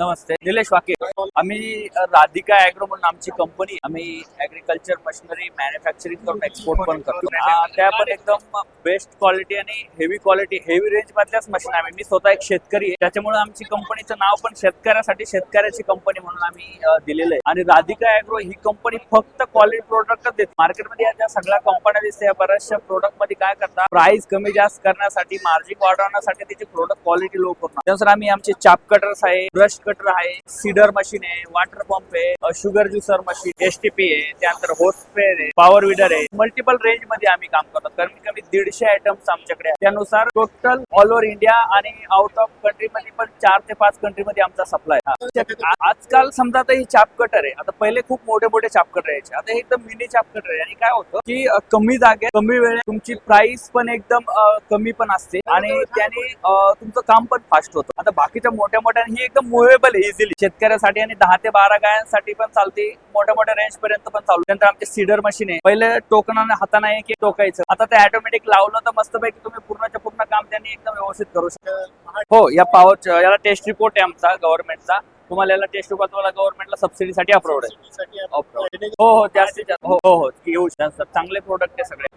नमस्ते. निलेश वाके. आम्ही राधिका अॅग्रो म्हणून आमची कंपनी आम्ही ऍग्रिकल्चर मशिनरी मॅन्युफॅक्चरिंग करून एक्सपोर्ट पण करतो. त्या पण एकदम बेस्ट क्वालिटी आणि हेवी क्वालिटी हेवी रेंज मधल्याच मशीन आम्ही मी स्वतः एक शेतकरी आहे. त्याच्यामुळे आमची कंपनीचं नाव पण शेतकऱ्यासाठी शेतकऱ्याची कंपनी म्हणून आम्ही दिलेलं आहे. आणि राधिका अॅग्रो ही कंपनी फक्त क्वालिटी प्रोडक्टच देते. मार्केटमध्ये या ज्या सगळ्या कंपन्या दिसते या बऱ्याचशा प्रोडक्टमध्ये काय करतात? प्राइस कमी जास्त करण्यासाठी मार्जिन वाढवण्यासाठी त्याची प्रोडक्ट क्वालिटी लो करतात त्यानुसार आम्ही आमचे चाप कटर्स आहे ब्रश कटर आहे सीडर मशीन आहे वॉटर पंप आहे sugar juicer machine S T P आहे त्यानंतर होस आहे पॉवर विडर आहे. मल्टिपल रेंजमध्ये आम्ही काम करतो. कमीत कमी दीडशे आयटम्स आमच्याकडे त्यानुसार टोटल ऑल ओव्हर इंडिया आणि आउट ऑफ कंट्री मध्ये पण चार ते पाच कंट्री मध्ये आमचा सप्लाय आजकाल समजा आता ही चाप कटर आहे. आता पहिले खूप मोठे मोठे चाप कटर यायचे. आता हे एकदम मिनी चाप कटर आहे. आणि काय होतं की कमी जागेत कमी वेळेत तुमची प्राइस पण एकदम कमी पण असते. आणि त्याने तुमचं काम पण फास्ट होतं. आता बाकीच्या मोठ्या मोठ्या ही एकदम मुव्हेबल आहे इझिली शेतकऱ्यासाठी आणि दहा ते बारा गायांसाठी पण चालते. मोठ्या मोठ्या रेंज पर्यंत पण चालू. त्यानंतर आमचे सीडर मशीन आहे. पहिले टोकनाने हाताने एक टोकायचं. आता ते ऑटोमॅटिक लावलं तर मस्तपैकी तुम्ही पूर्णच्या पूर्ण काम त्यांनी एकदम व्यवस्थित करू शकता. हो या पॉवर याला टेस्ट रिपोर्ट आहे आमचा गव्हर्नमेंटचा तुम्हाला याला टेस्ट रिपोर्ट तुम्हाला गव्हर्नमेंटला सबसिडीसाठी अप्रूव्ड आहे. हो हो जास्तीत जास्त हो हो हो घेऊ शकता चांगले प्रोडक्ट आहे सगळे.